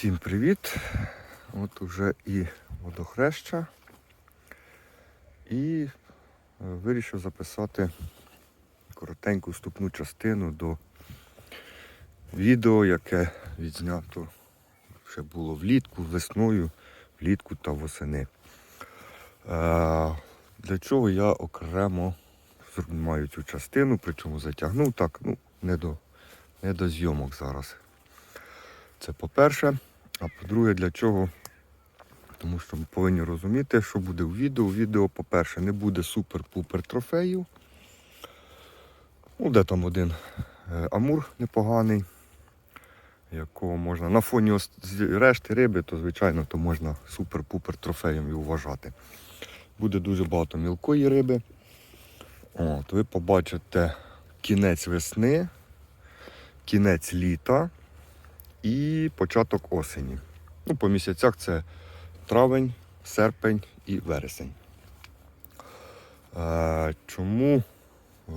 Всім привіт! От уже і водохреща. І е, вирішив записати коротеньку вступну частину до відео, яке відзнято ще було влітку, весною, влітку та восени. Е, Для чого я окремо знімаю цю частину, причому затягнув так, ну, не до, не до зйомок зараз. Це по-перше. А по-друге, для чого? Тому що ми повинні розуміти, що буде у відео. У відео, по-перше, не буде супер-пупер трофеїв. Ну, де там один е, амур непоганий, якого можна на фоні решти риби, то звичайно то можна супер-пупер трофеєм і вважати. Буде дуже багато мілкої риби. От, ви побачите кінець весни, кінець літа і початок осені. Ну, по місяцях це травень, серпень і вересень. Е, чому е,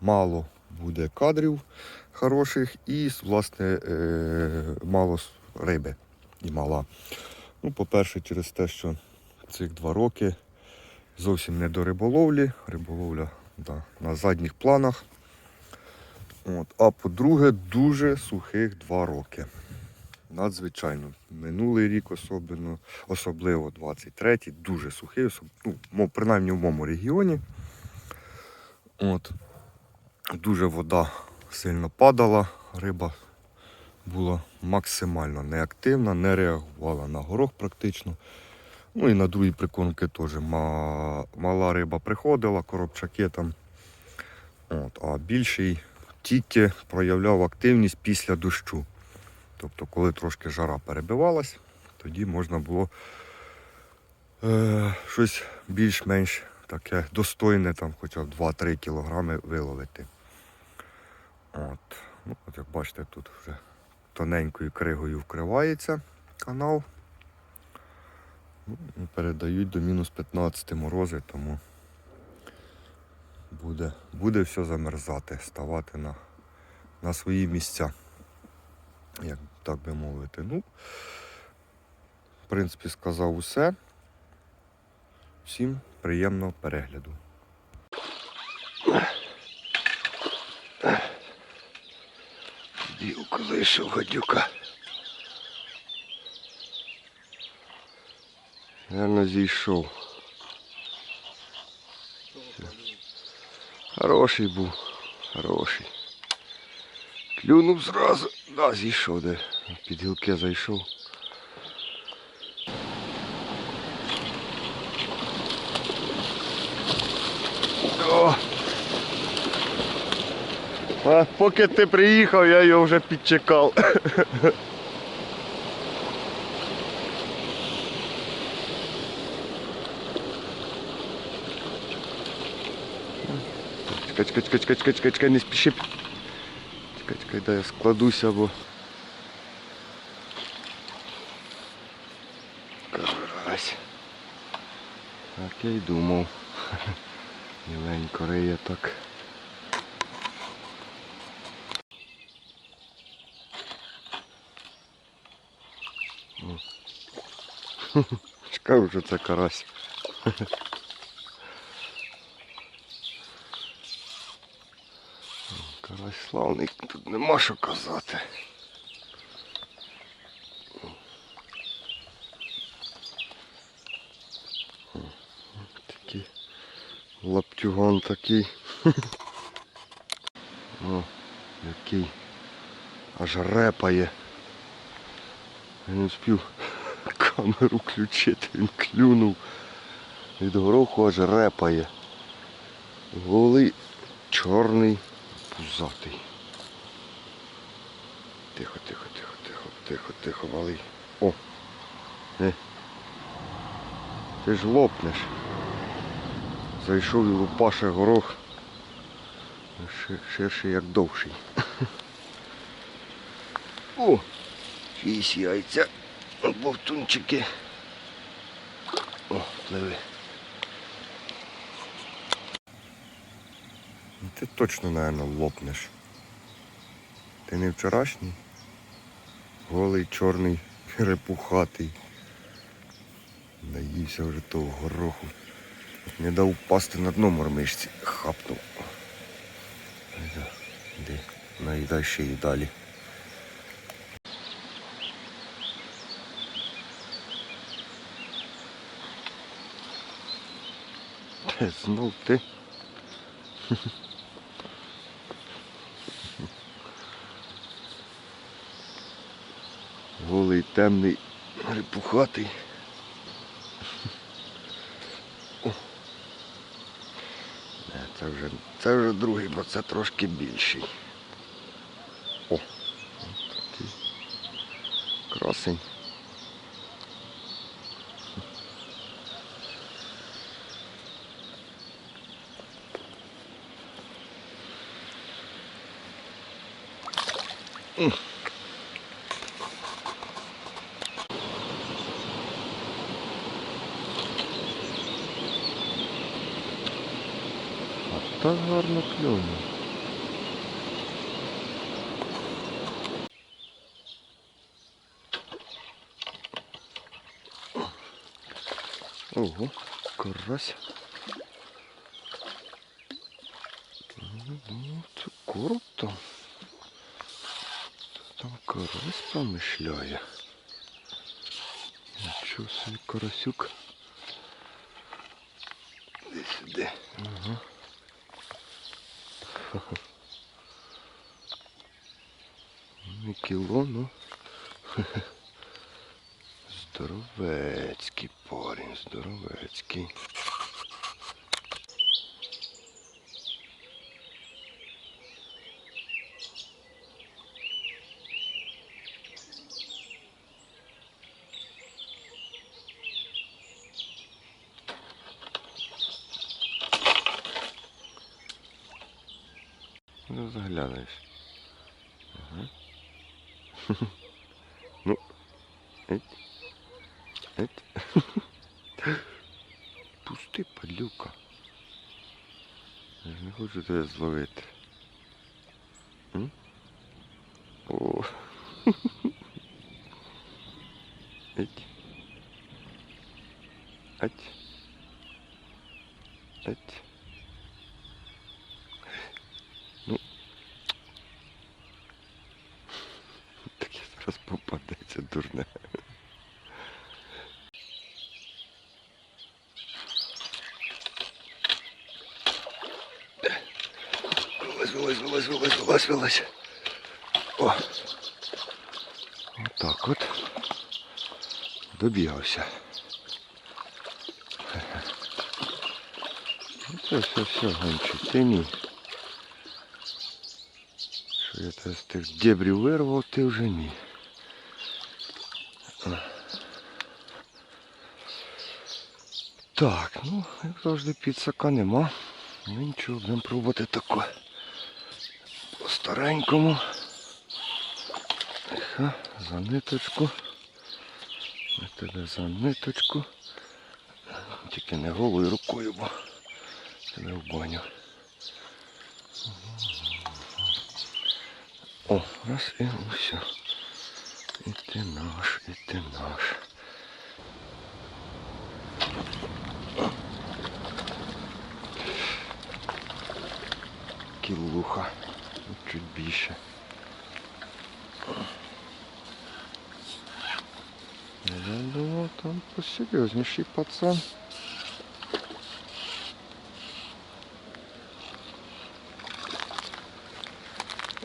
мало буде кадрів хороших і, власне, е, мало риби і мала. Ну, по-перше, через те, що цих два роки зовсім не до риболовлі. Риболовля да, на задніх планах. От. А по-друге, дуже сухих два роки. Надзвичайно. Минулий рік особливо, особливо 23-й, дуже сухий, ну, принаймні в моєму регіоні. От. Дуже вода сильно падала, риба була максимально неактивна, не реагувала на горох практично. Ну і на другі прикормки теж мала риба приходила, коробчаки там. От, а більший тільки проявляв активність після дощу. Тобто, коли трошки жара перебивалась, тоді можна було е, щось більш-менш таке достойне, там, хоча б 2-3 кілограми виловити. От. Ну, от як бачите, тут вже тоненькою кригою вкривається канал. Ну, передають до мінус 15 морози, тому буде, буде все замерзати, ставати на, на свої місця як так би мовити. Ну, в принципі, сказав усе. Всім приємного перегляду. Дівка вийшов гадюка. Наверно, зійшов. Хороший був, хороший. Клюнув зразу. Да, зійшов де. Під гілки зайшов. О! А поки ти приїхав, я його вже підчекав. Чекай, чекай, чекай, чекай, чекай, чекай, чекай, не спіши. Чекай, чекай, дай я складуся, бо. Карась. Так я й думав. Міленько риє так. О. Чекай, що це карась. Славний, тут нема що казати. Такий лаптюган такий. О, який аж репає. Я не встиг камеру включити, він клюнув. Від гороху аж репає. Голий чорний пузатий. Тихо, тихо, тихо, тихо, тихо, тихо, малий. О! Не. Ти ж лопнеш. Зайшов і лупаше горох. Ширший як довший. О! Шість яйця. Бовтунчики. О, пливи. Ти точно, мабуть, лопнеш. Ти не вчорашній? Голий, чорний, репухатий. Наївся вже того гороху. Не дав впасти на дно мормишці. Хапнув. Іди, наїдай ще й далі. Знов ти. Голий, темний, репухатий. Це вже, це вже другий, бо це трошки більший. О, такий красень. Так гарно клюне. Ого, карась. Ну, це короб там. Там карась промишляє. Нічого собі карасюк. Іди сюди. Ага. Не кіло, ну. Здоровецький порінь, здоровецький. Ну, заглядаєш. Ага. ну, еть, еть. Пусти, падлюка. Не хочу тебе зловити. М? О. Еть. Еть. Еть. Ну. Таке зараз попадеться дурне. Вилазь, вилазь, вилазь, вилазь, вилазь. О. Отак от. Добігався. Ну це все, все, гонче, тяні. Що я тебе з тих дебрів вирвав, ти вже ні. Так, ну, як завжди, підсака нема. Нічого, будемо пробувати таке. Старенькому. Ага, за ниточку. Я тебе за ниточку. Тільки не голою рукою, бо тебе в баню. О, раз і все. І ти наш, і ти наш. Кілуха. Чуть більше. Я думав, там посерйозніший пацан.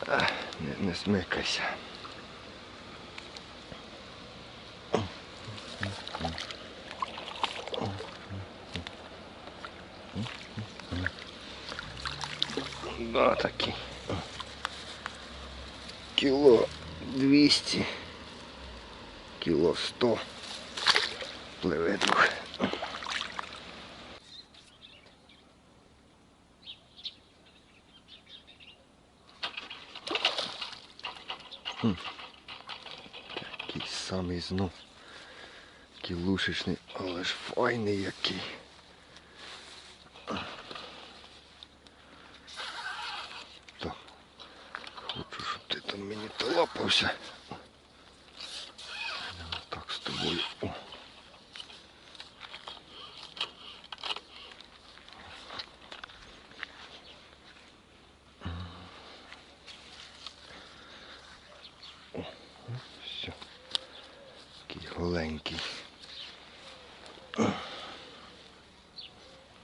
А, не, не смикайся. Да, такий. Кіло 200, кіло 100. Пливе трохи. Такий самий знов. Кілушечний, але ж файний який. Так. Хочу, щоб ти там мені толапався. тобою. О. О, все. Такий голенький.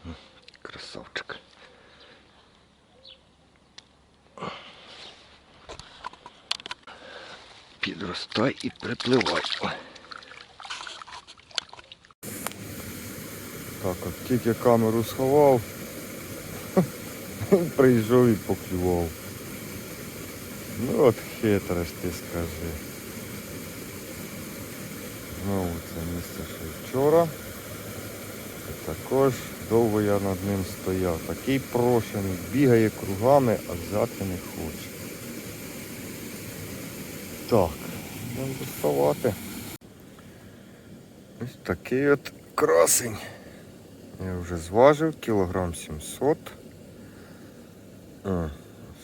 М, Красавчик. Підростай і припливай. Так, от тільки камеру сховав, прийшов і поклював. Ну от хитре ж ти скажи. Знову це місце ще вчора. І також довго я над ним стояв. Такий прошений, бігає кругами, а взяти не хоче. Так, будемо доставати. Ось такий от красень. Я вже зважив кілограм 700. А,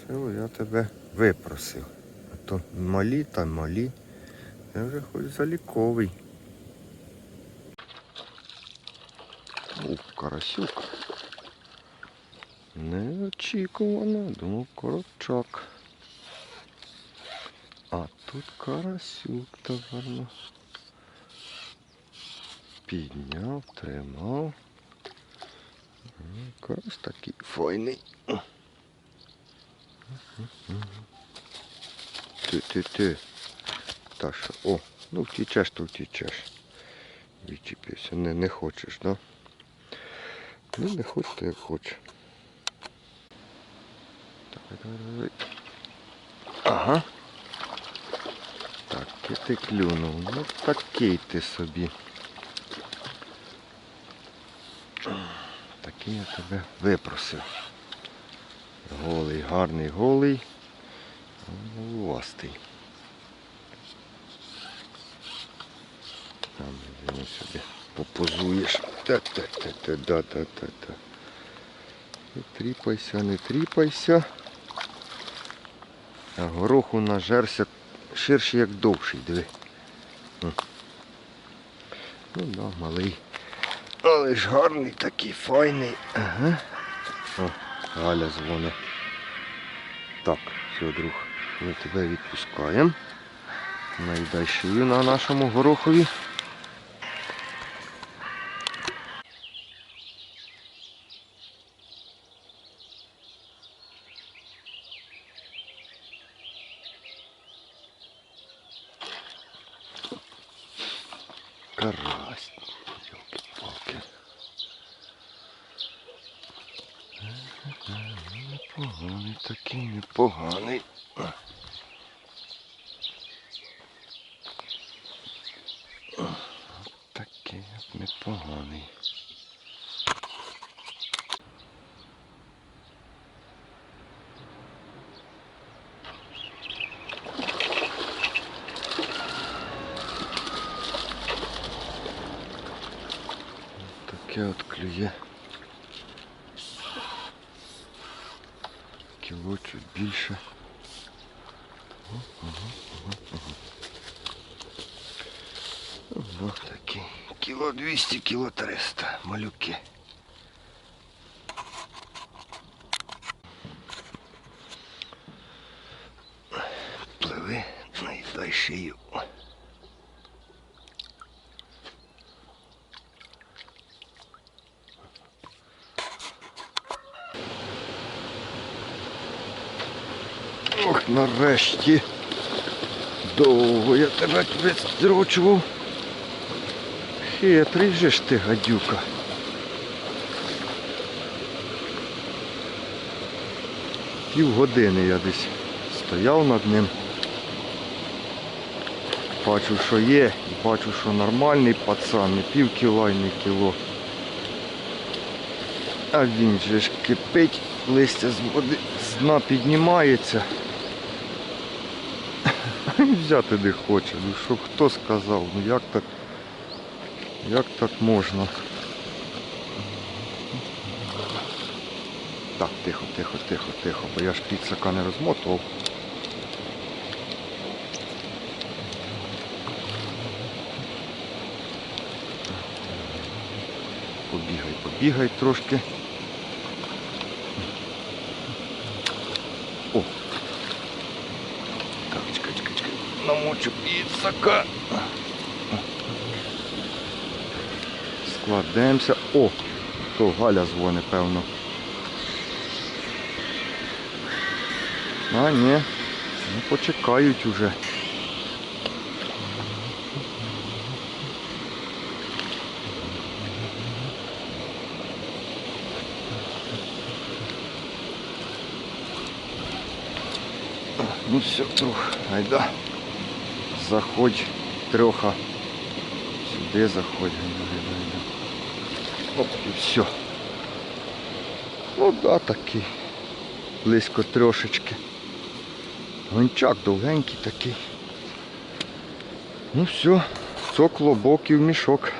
силу я тебе випросив. А то малі та малі. Я вже хоч заліковий. Ух, карасюк. Неочікувано, думав корочок. А тут карасюк, товарно. Підняв, тримав. Карась такий файний. Ти, ти, ти. Та що? О, ну втічеш, то втічеш. Відчепився. Не, не хочеш, да? Ну не хоч, то як хоче. Давай, давай, давай. Ага. Так, і ти клюнув. Ну такий ти собі. Такий я тебе випросив. Голий, гарний, голий. Властий. Там він собі попозуєш. Та-та-та-та, да-та-та-та. Не тріпайся, не тріпайся. А гороху нажерся ширший, як довший, диви. Ну да, малий. Але ж гарний такий, файний. Ага. О, Галя дзвонить. Так, все, друг, ми тебе відпускаємо. Найдай на нашому горохові. Карась. Ёлки-палки. Непоганий такий, непоганий. Такий от непоганий. Таке от клює. Кіло чуть більше. Ось такий. Кіло 200, кіло 300. Малюки. Пливи, наїдай шию. Ох, нарешті. Довго я тебе відстрочував. Хитрий же ж ти, гадюка. Півгодини я десь стояв над ним. Бачу, що є, бачу, що нормальний пацан, не пів кіла і не кіло. А він же ж кипить, листя з води з дна піднімається. Взяти не хоче. Ну що хто сказав? Ну як так як так можна? Так, тихо, тихо, тихо, тихо, бо я ж підсака не розмотував. Побігай, побігай трошки. Підсака. Складемося. О! То Галя дзвонить, певно. А, ні. Ну, почекають уже. Ну все, друг, айда. Заходь, трьоха. Сюди заходь. Оп, і все. Ну да, такий. Близько трошечки. Гончак довгенький такий. Ну все, цокло, боків, мішок.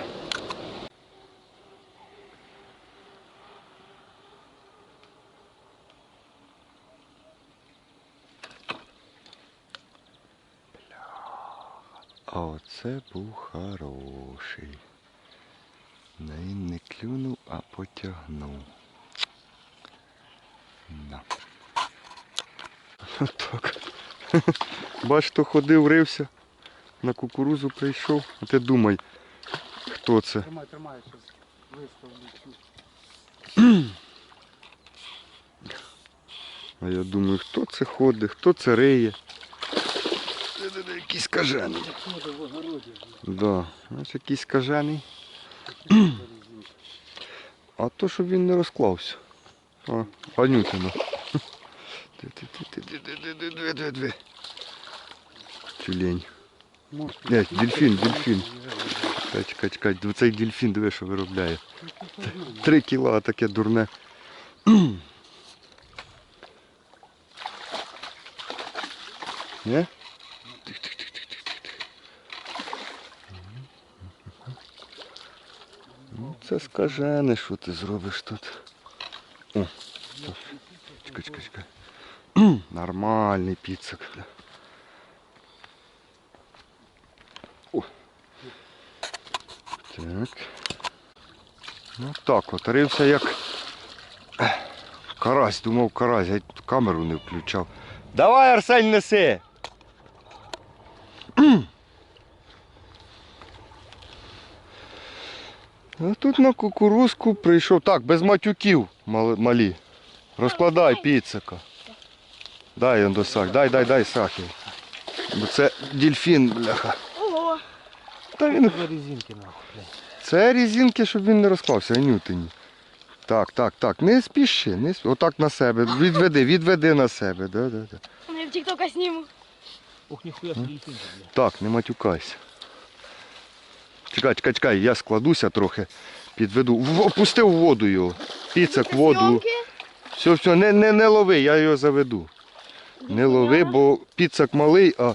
А оце був хороший. На він не клюнув, а потягнув. На. Так. Бач, хто ходив, рився, на кукурузу прийшов. А ти думай, хто це. Тримай, тримай, щас виставлю. А я думаю, хто це ходить, хто це риє. Це якийсь огороді. Да, ось якийсь скажений. А то, щоб він не розклався. Анютина. Дві-дві-дві-дві-дві-дві-дві. Тюлень. Ні, дельфін, дельфін. Чекай, чекай, чекай. Цей дельфін, диви, що виробляє. Три кіла таке дурне. Не? Тих, тих, тих, тих, тих, тих, тих. Ну, це скажене, що ти зробиш тут. О. Чекай, чекай, чекай. Нормальний. О. Так. Ну так, от рився як карась, думав карась, я камеру не включав. Давай, Арсень, неси! А тут на кукурузку прийшов. Так, без матюків малі. Розкладай піцика. Дай он до сах, дай, дай, дай сахи. Бо це дельфін, бляха. Ого. Та він резинки нахуй. це різинки, щоб він не розклався, анютині. Так, так, так. Не спіши, не спіши. Отак на себе. Відведи, відведи на себе. Да, да, да. Я в тіктока зніму. Ох, ніхуя резинки, блін. Так, не матюкайся. Чекай, чекай, чекай, я складуся трохи, підведу. В- Опусти в воду його. Піцак в воду. Все, все, не, не, не лови, я його заведу. Не лови, бо піцак малий, а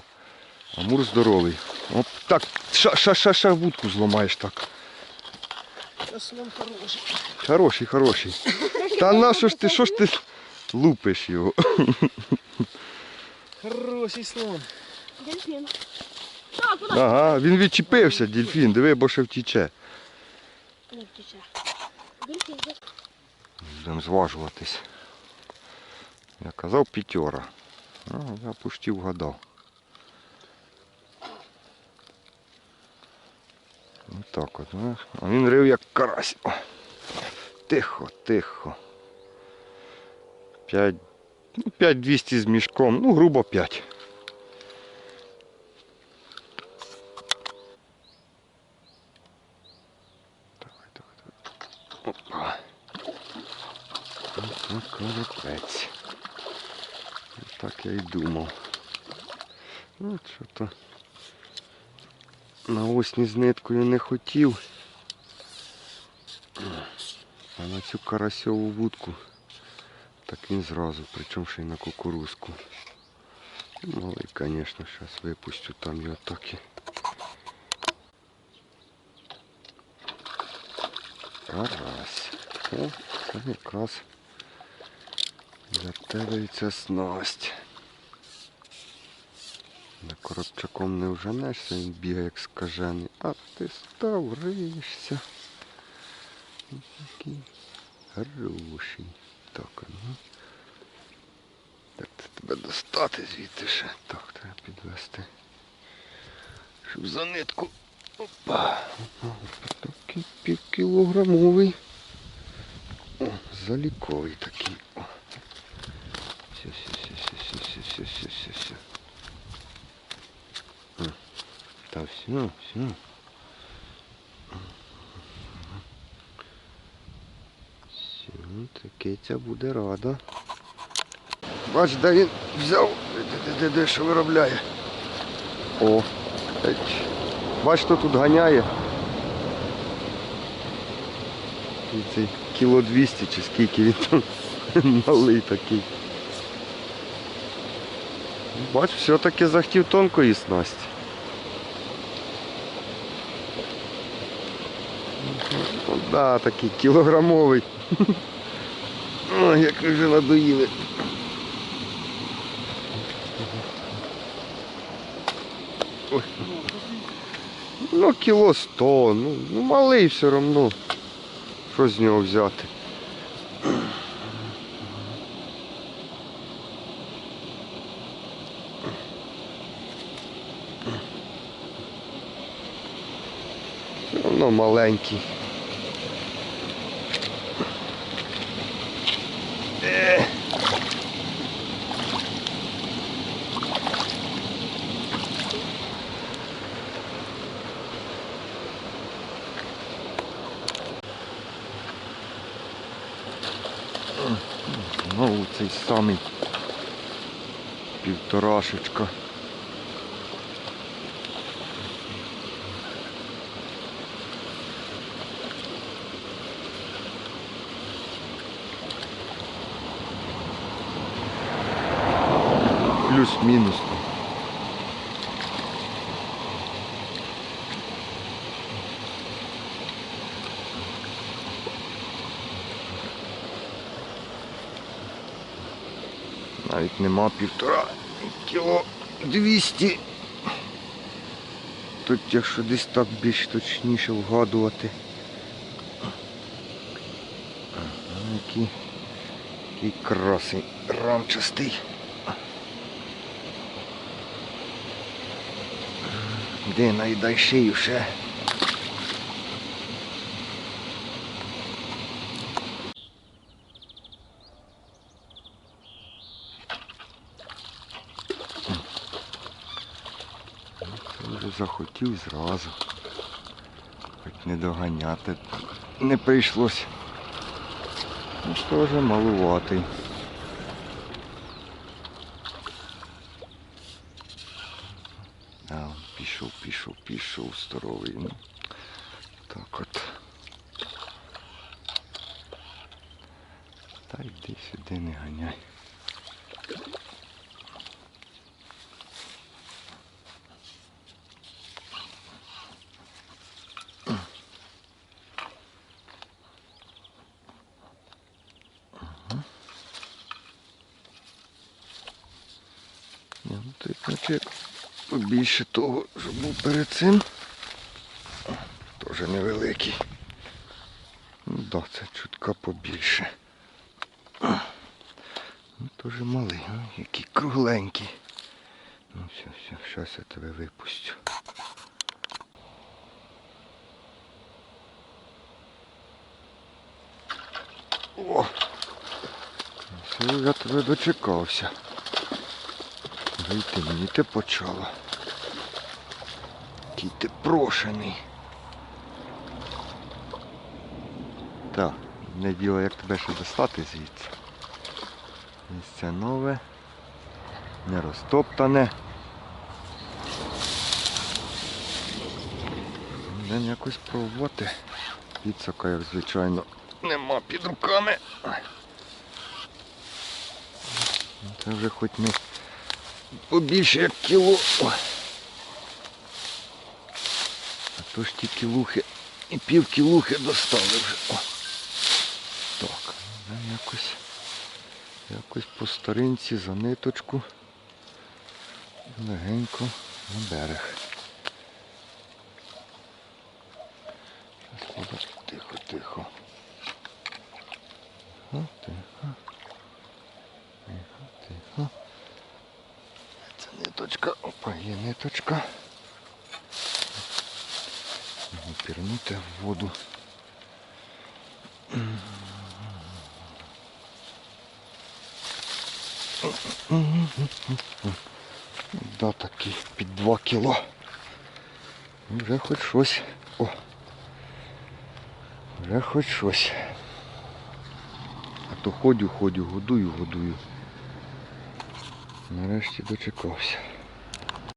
амур здоровий. Оп, так, ша, ша, ша, ша вудку зламаєш так. Слон хороший. Хороший, хороший. Та на що ж ти, що ж ти лупиш його? Хороший слон. Дельфін. Ага, він відчепився, дельфін, диви, бо ще втіче. Не втіче. Будемо зважуватись. Я казав п'ятьора. А, я почти вгадав. Ось так от. а. А він рив як карась. О. Тихо, тихо. 5, ну, 5200 з мішком, ну, грубо 5. Давай, давай, давай. Опа. Ну. Так я й думав. Ну, що то на осні з ниткою не хотів. А на цю карасьову вудку так він зразу, причому ще й на кукурузку. Малий, звісно, зараз випустю там його так і. Карась. О, це якраз ця снасть. На коробчаком не вженешся, він бігає як скажений, а ти став, риєшся. Такий хороший. Так, ну. Це тебе достати звідти ще? Так, треба підвести. Щоб за нитку. Опа. Такий півкілограмовий. О, заліковий такий. Все, все. Все, таке ця буде рада. Бач, де він взяв, де, де, що виробляє. О, бач, хто тут ганяє. І цей кіло 200 чи скільки він там малий такий. Бач, все-таки захотів тонкої снасті. Да, такий кілограмовий. Ой, як ви вже надоїли. Ой. Ну, кіло сто, ну, ну малий все одно. Що з нього взяти? Все одно маленький. Е. Знову цей самий півторашечка. Плюс-мінус. Навіть нема півтора кіло 200. Тут якщо десь так більш точніше вгадувати. Який, який красий рамчастий. Де найдай шию ще. Це вже захотів зразу. Хоч не доганяти. Не прийшлось. Ну, теж малуватий. А, пішов, пішов, пішов здоровий. Ну, так от. Та йди сюди, не ганяй. Ні, ну той значок побільше того, що був перед цим. Теж невеликий. Да, це чутка побільше. Ну малий, ну, який кругленький. Ну все, все, зараз я тебе випустю. О! Все, я тебе дочекався. Вже й темніти почало. Який ти прошений. Так, не діло, як тебе ще достати звідси. Місце нове, не розтоптане. Будемо якось пробувати. Підсока, як звичайно, нема під руками. Це вже хоч не побільше як кіло. Тож ті кілухи і пів кілухи достали вже. О. Так, ну, якось якось по старинці за ниточку легенько на берег. Тихо-тихо. Тихо, тихо. Тихо, тихо. Це ниточка. Опа, є ниточка. Пірнути в воду. Да, такий під 2 кіло. Вже хоч щось. О. Вже хоч щось. А то ходю, ходю, годую, годую. Нарешті дочекався.